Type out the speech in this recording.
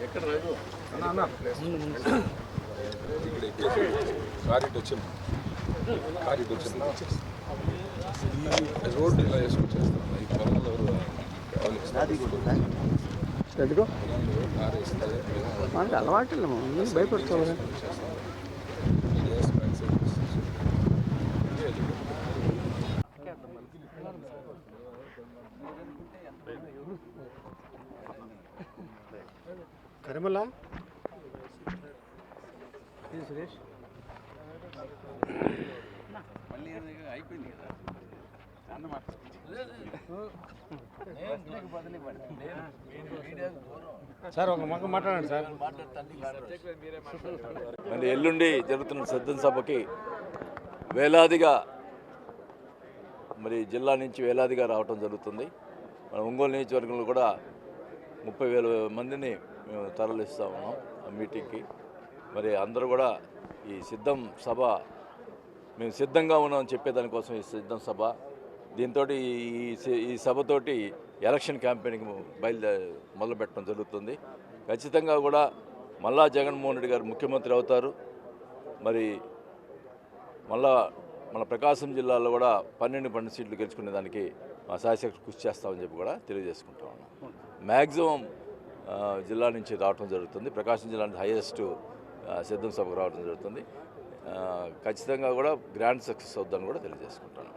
ఎక్కడ రాజు అన్న అన్న కారిట్ వచ్చాము కారిట్ వచ్చాము రోడ్డు ఇలా వేసుకొచ్చేస్తాం ఈ పొలంలో ఎవరు కావాలి వేస్తే అంటే అలవాటు భయపడుకోవాలి కరిమల్ల సురేష్? సార్ ఒక మొక్క మాట్లాడండి సార్. మరి ఎల్లుండి జరుగుతున్న సిద్ధం సభకి వేలాదిగా మరి జిల్లా నుంచి వేలాదిగా రావటం జరుగుతుంది. మన ఒంగోలు నియోజకవర్గంలో కూడా ముప్పై వేల మందిని మేము తరలిస్తూ ఉన్నాం ఆ మీటింగ్కి. మరి అందరూ కూడా ఈ సిద్ధం సభ మేము సిద్ధంగా ఉన్నామని చెప్పేదానికోసం ఈ సిద్ధం సభ దీంతో ఈ ఈ సభతోటి ఎలక్షన్ క్యాంపెయినింగ్ బయలుదే మొదలుపెట్టడం జరుగుతుంది. ఖచ్చితంగా కూడా మళ్ళా జగన్మోహన్ రెడ్డి గారు ముఖ్యమంత్రి అవుతారు. మరి మళ్ళా మన ప్రకాశం జిల్లాలో కూడా పన్నెండు పన్నెండు సీట్లు గెలుచుకునే దానికి మా శాసనసభ కృషి చేస్తామని చెప్పి కూడా తెలియజేసుకుంటా ఉన్నాం. మ్యాక్సిమం జిల్లా నుంచి రావడం జరుగుతుంది. ప్రకాశం జిల్లా నుంచి హైయెస్ట్ సిద్ధం సభకు రావడం జరుగుతుంది. ఖచ్చితంగా కూడా గ్రాండ్ సక్సెస్ అవుద్దని కూడా తెలియజేసుకుంటాను